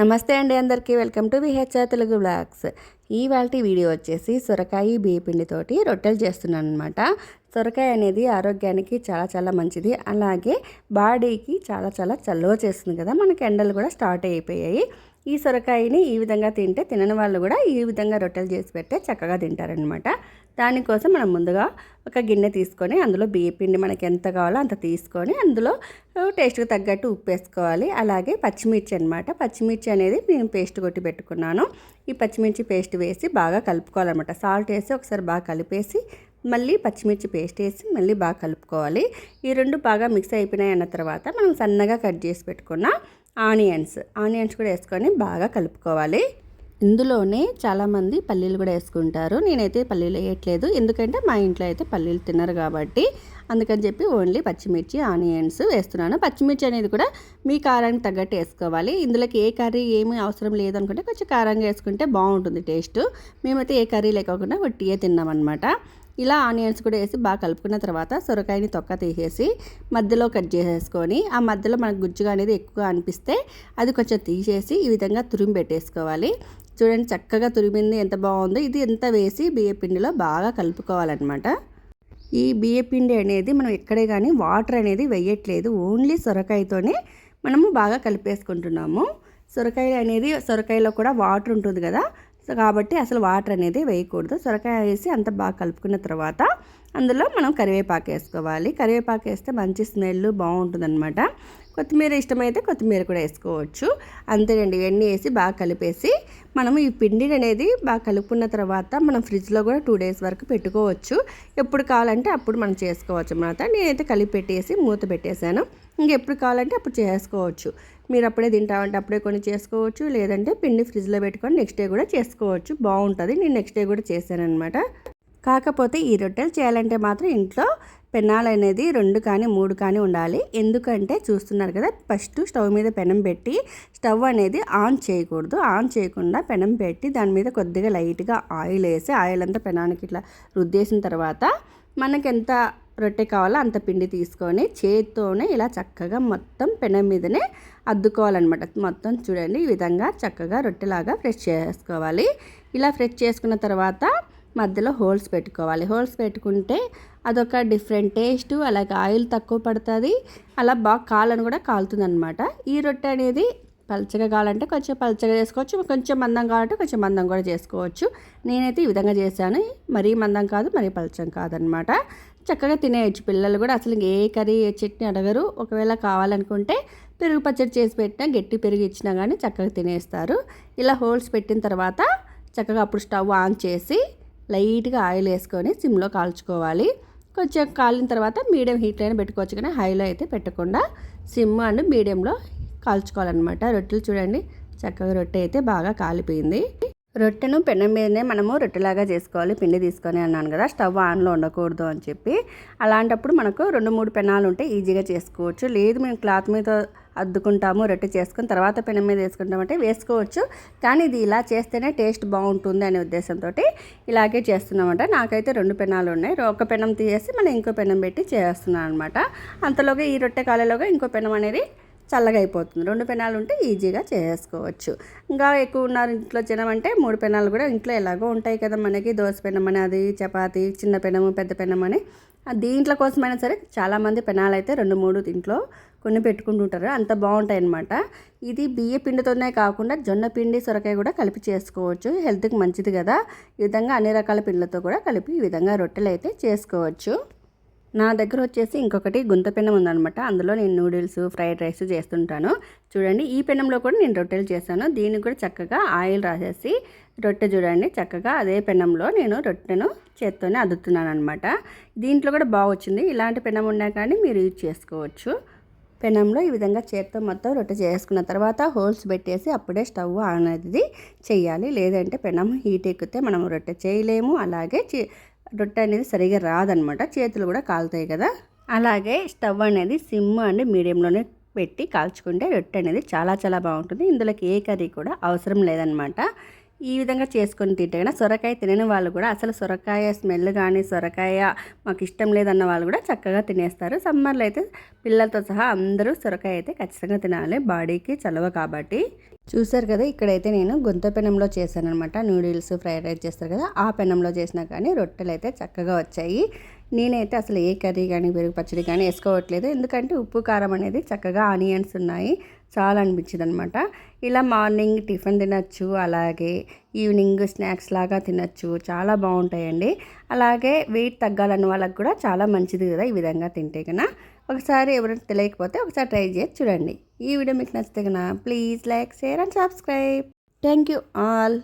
నమస్తే అండి అందరికీ. Welcome to VHR Telugu blogs ఇవాళ వీడియో వచ్చేసి సొరకాయ బియ్యపిండితోటి రొట్టెలు చేస్తున్నాను అనమాట సొరకాయ అనేది ఆరోగ్యానికి చాలా చాలా మంచిది. అలాగే బాడీకి చాలా చాలా చల్లవ చేస్తుంది కదా. మనకి ఎండలు కూడా స్టార్ట్ అయిపోయాయి. ఈ సొరకాయని ఈ విధంగా తింటే తినని వాళ్ళు కూడా ఈ విధంగా రొట్టెలు చేసి పెడితే చక్కగా తింటారనమాట దానికోసం మనం ముందుగా ఒక గిన్నె తీసుకొని అందులో బియ్య పిండి మనకి ఎంత కావాలో అంత తీసుకొని అందులో టేస్ట్కి తగ్గట్టు ఉప్పు వేసుకోవాలి అలాగే పచ్చిమిర్చి అనమాట పచ్చిమిర్చి అనేది నేను పేస్ట్ కొట్టి పెట్టుకున్నాను. ఈ పచ్చిమిర్చి పేస్ట్ వేసి బాగా కలుపుకోవాలన్నమాట. సాల్ట్ వేసి ఒకసారి బాగా కలిపేసి మళ్ళీ పచ్చిమిర్చి పేస్ట్ వేసి మళ్ళీ బాగా కలుపుకోవాలి. ఈ రెండు బాగా మిక్స్ అయిపోయినాయి అన్న తర్వాత మనం సన్నగా కట్ చేసి పెట్టుకున్న ఆనియన్స్ ఆనియన్స్ కూడా వేసుకొని బాగా కలుపుకోవాలి. ఇందులోనే చాలామంది పల్లీలు కూడా వేసుకుంటారు. నేనైతే పల్లీలు వేయట్లేదు. ఎందుకంటే మా ఇంట్లో అయితే పల్లీలు తినరు కాబట్టి. అందుకని చెప్పి ఓన్లీ పచ్చిమిర్చి ఆనియన్స్ వేస్తున్నాను. పచ్చిమిర్చి అనేది కూడా మీ కారానికి తగ్గట్టు వేసుకోవాలి. ఇందులోకి ఏ కర్రీ ఏమీ అవసరం లేదనుకుంటే కొంచెం కారంగా వేసుకుంటే బాగుంటుంది టేస్ట్. మేమైతే ఏ కర్రీ లేకుండా వట్టియే తిన్నామన్నమాట. ఇలా ఆనియన్స్ కూడా వేసి బాగా కలుపుకున్న తర్వాత సొరకాయని తొక్క తీసేసి మధ్యలో కట్ చేసేసుకొని ఆ మధ్యలో మనకు గుజ్జుగా అనేది ఎక్కువ అనిపిస్తే అది కొంచెం తీసేసి ఈ విధంగా తురిమి పెట్టేసుకోవాలి. చూడండి చక్కగా తురిమింది ఎంత బాగుందో. ఇది ఎంత వేసి బియ్య పిండిలో బాగా కలుపుకోవాలన్నమాట. ఈ బియ్య పిండి అనేది మనం ఎక్కడే కానీ వాటర్ అనేది వేయట్లేదు. ఓన్లీ సొరకాయతోనే మనము బాగా కలిపేసుకుంటున్నాము. సొరకాయ అనేది సొరకాయలో కూడా వాటర్ ఉంటుంది కదా. సో కాబట్టి అసలు వాటర్ అనేది వేయకూడదు. సొరకాయ వేసి అంత బాగా కలుపుకున్న తర్వాత అందులో మనం కరివేపాకు వేసుకోవాలి. కరివేపాకు వేస్తే మంచి స్మెల్ బాగుంటుందన్నమాట. కొత్తిమీర ఇష్టమైతే కొత్తిమీర కూడా వేసుకోవచ్చు. అంతేనండి ఇవన్నీ వేసి బాగా కలిపేసి మనం ఈ పిండిని అనేది బాగా కలుపుకున్న తర్వాత మనం ఫ్రిడ్జ్లో కూడా టూ డేస్ వరకు పెట్టుకోవచ్చు. ఎప్పుడు కావాలంటే అప్పుడు మనం చేసుకోవచ్చు అన్నమాట. నేనైతే కలిపి పెట్టేసి మూత పెట్టేశాను. ఇంకెప్పుడు కావాలంటే అప్పుడు చేసుకోవచ్చు. మీరు అప్పుడే తింటామంటే అప్పుడే కొన్ని చేసుకోవచ్చు. లేదంటే పిండి ఫ్రిడ్జ్లో పెట్టుకొని నెక్స్ట్ డే కూడా చేసుకోవచ్చు. బాగుంటుంది. నేను నెక్స్ట్ డే కూడా చేశాను అనమాట కాకపోతే ఈ రొట్టెలు చేయాలంటే మాత్రం ఇంట్లో పెనాలు అనేది రెండు కానీ మూడు కానీ ఉండాలి. ఎందుకంటే చూస్తున్నారు కదా ఫస్ట్ స్టవ్ మీద పెనం పెట్టి స్టవ్ అనేది ఆన్ చేయకూడదు. ఆన్ చేయకుండా పెనం పెట్టి దాని మీద కొద్దిగా లైట్గా ఆయిల్ వేసి ఆయిల్ అంతా పెనానికి ఇట్లా రుద్దేసిన తర్వాత మనకి ఎంత రొట్టె కావాలో అంత పిండి తీసుకొని చేతితోనే ఇలా చక్కగా మొత్తం పెనం మీదనే అద్దుకోవాలన్నమాట. మొత్తం చూడండి ఈ విధంగా చక్కగా రొట్టెలాగా ఫ్రెష్ చేసుకోవాలి. ఇలా ఫ్రెష్ చేసుకున్న తర్వాత మధ్యలో హోల్స్ పెట్టుకోవాలి. హోల్స్ పెట్టుకుంటే అదొక డిఫరెంట్ టేస్ట్ అలాగే ఆయిల్ తక్కువ పడుతుంది. అలా బాగా కాలని కూడా కాలుతుంది అనమాట ఈ రొట్టె అనేది పలచగా కావాలంటే కొంచెం పలచగా చేసుకోవచ్చు. కొంచెం మందం కావాలంటే కొంచెం మందం కూడా చేసుకోవచ్చు. నేనైతే ఈ విధంగా చేశాను. మరీ మందం కాదు మరీ పలచం కాదనమాట చక్కగా తినేయచ్చు. పిల్లలు కూడా అసలు ఏ కర్రీ ఏ చట్నీ అడగరు. ఒకవేళ కావాలనుకుంటే పెరుగు పచ్చడి చేసి పెట్టినా గట్టి పెరుగు ఇచ్చినా కానీ చక్కగా తినేస్తారు. ఇలా హోల్స్ పెట్టిన తర్వాత చక్కగా అప్పుడు స్టవ్ ఆన్ చేసి లైట్గా ఆయిల్ వేసుకొని సిమ్లో కాల్చుకోవాలి. కొంచెం కాలిన తర్వాత మీడియం హీట్లోనే పెట్టుకోవచ్చు కానీ హైలో అయితే పెట్టకుండా సిమ్ అండ్ మీడియంలో కాల్చుకోవాలన్నమాట. రొట్టెలు చూడండి చక్కగా రొట్టె అయితే బాగా కాలిపోయింది. రొట్టెను పెనం మీదనే మనము రొట్టెలాగా చేసుకోవాలి పిండి తీసుకొని అన్నాను కదా స్టవ్ ఆన్లో ఉండకూడదు అని చెప్పి. అలాంటప్పుడు మనకు రెండు మూడు పెనాలు ఉంటే ఈజీగా చేసుకోవచ్చు. లేదు మేము క్లాత్ మీద అద్దుకుంటాము రొట్టె చేసుకుని తర్వాత పెనం మీద వేసుకుంటామంటే వేసుకోవచ్చు. కానీ ఇది ఇలా చేస్తేనే టేస్ట్ బాగుంటుంది అనే ఉద్దేశంతో ఇలాగే చేస్తున్నామంట. నాకైతే రెండు పెనాలు ఉన్నాయి. ఒక పెనం తీసేసి మనం ఇంకో పెనం పెట్టి చేస్తున్నాను అనమాట అంతలోగా ఈ రొట్టె కాలేలోగా ఇంకో పెనం అనేది చల్లగా అయిపోతుంది. రెండు పెనాలు ఉంటే ఈజీగా చేసుకోవచ్చు. ఇంకా ఎక్కువ ఉన్నారు ఇంట్లో జనం అంటే మూడు పెనాలు కూడా ఇంట్లో ఎలాగో ఉంటాయి కదా మనకి. దోశ పెనం అని అది చపాతి చిన్న పెనము పెద్ద పెనం అని. దీంట్లో కోసమైనా సరే చాలామంది పెనాలు అయితే రెండు మూడు దీంట్లో కొన్ని పెట్టుకుంటుంటారు. అంత బాగుంటాయి అనమాట ఇది బియ్య పిండితోనే కాకుండా జొన్న పిండి సొరకాయ కూడా కలిపి చేసుకోవచ్చు. హెల్త్కి మంచిది కదా. ఈ విధంగా అన్ని రకాల పిండిలతో కూడా కలిపి ఈ విధంగా రొట్టెలు అయితే చేసుకోవచ్చు. నా దగ్గర వచ్చేసి ఇంకొకటి గుంత పెనం ఉందనమాట అందులో నేను నూడిల్స్ ఫ్రైడ్ రైస్ చేస్తుంటాను. చూడండి ఈ పెనంలో కూడా నేను రొట్టెలు చేశాను. దీనికి కూడా చక్కగా ఆయిల్ రాసేసి రొట్టె చూడండి చక్కగా అదే పెనంలో నేను రొట్టెను చేత్తోనే అద్దుతున్నాను అనమాట దీంట్లో కూడా బాగా వచ్చింది. ఇలాంటి పెనం ఉన్నా కానీ మీరు యూజ్ చేసుకోవచ్చు. పెనంలో ఈ విధంగా చేత్తో మొత్తం రొట్టె చేసుకున్న తర్వాత హోల్స్ పెట్టేసి అప్పుడే స్టవ్ అనేది చేయాలి లేదంటే పెనం హీట్ ఎక్కితే మనం రొట్టె చేయలేము. అలాగే రొట్టె అనేది సరిగా రాదనమాట. చేతులు కూడా కాలుతాయి కదా. అలాగే స్టవ్ అనేది సిమ్ అండ్ మీడియంలోనే పెట్టి కాల్చుకుంటే రొట్టె అనేది చాలా చాలా బాగుంటుంది. ఇందులోకి ఏ కర్రీ కూడా అవసరం లేదనమాట. ఈ విధంగా చేసుకొని తింటే కన్నా సొరకాయ తినని వాళ్ళు కూడా అసలు సొరకాయ స్మెల్ కానీ సొరకాయ మాకు ఇష్టం లేదన్న వాళ్ళు కూడా చక్కగా తినేస్తారు. సమ్మర్లో అయితే పిల్లలతో సహా అందరూ సొరకాయ అయితే ఖచ్చితంగా తినాలి. బాడీకి చలవ కాబట్టి. చూసారు కదా ఇక్కడైతే నేను గుంత పెనంలో చేశానమాట నూడిల్స్ ఫ్రైడ్ రైస్ చేస్తారు కదా ఆ పెనంలో చేసినా కానీ రొట్టెలు అయితే చక్కగా వచ్చాయి. నేనైతే అసలు ఏ కర్రీ కానీ పెరుగు పచ్చడి కానీ వేసుకోవట్లేదు. ఎందుకంటే ఉప్పు కారం అనేది చక్కగా ఆనియన్స్ ఉన్నాయి. చాలా అనిపించింది అనమాట ఇలా మార్నింగ్ టిఫిన్ తినచ్చు అలాగే ఈవినింగ్ స్నాక్స్ లాగా తినచ్చు. చాలా బాగుంటాయండి. అలాగే వెయిట్ తగ్గాలని వాళ్ళకి కూడా చాలా మంచిది కదా ఈ విధంగా తింటే కన్నా. ఒకసారి ఎవరైనా తెలియకపోతే ఒకసారి ట్రై చేసి చూడండి. ఈ వీడియో మీకు నచ్చితే కన్నా please like share and subscribe. Thank you all.